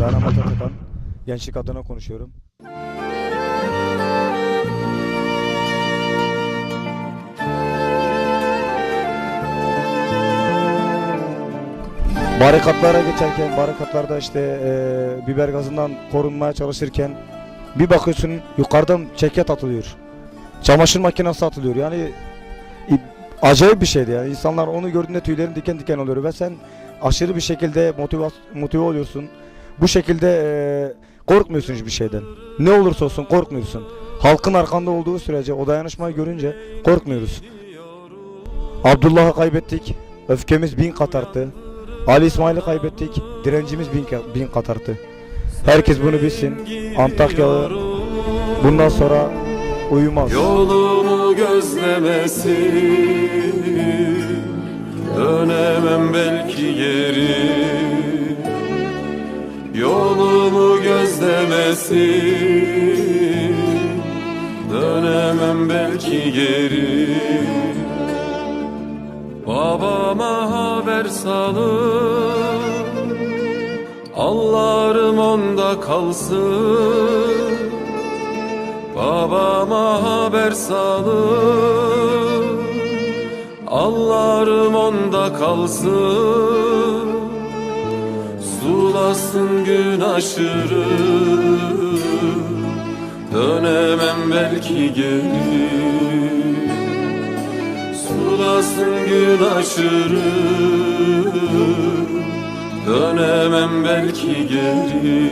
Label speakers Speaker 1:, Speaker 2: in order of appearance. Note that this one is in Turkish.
Speaker 1: Dayanamaz Atakan. Gençlik adına konuşuyorum. Barikatlara geçerken, barikatlarda işte e, biber gazından korunmaya çalışırken bir bakıyorsun yukarıdan ceket atılıyor. Çamaşır makinesi atılıyor. Yani acayip bir şeydi yani. İnsanlar onu gördüğünde tüylerin diken diken oluyor ve sen aşırı bir şekilde motive, motive oluyorsun. Bu şekilde e, korkmuyorsun hiçbir şeyden. Ne olursa olsun korkmuyorsun. Halkın arkanda olduğu sürece o dayanışmayı görünce korkmuyoruz. Abdullah'ı kaybettik. Öfkemiz bin kat arttı. Ali İsmail'i kaybettik. Direncimiz bin, bin kat arttı. Herkes bunu bilsin. Antakyalı bundan sonra uyumaz.
Speaker 2: Yolumu gözlemesin Dönemem belki geri gözlemesin Dönemem belki geri. Babama haber salın. Allah'ım onda kalsın. Babama haber salın. Allah'ım onda kalsın Sulasın gün aşırı. Dönemem belki geri Sulasın gün aşırı. Dönemem belki geri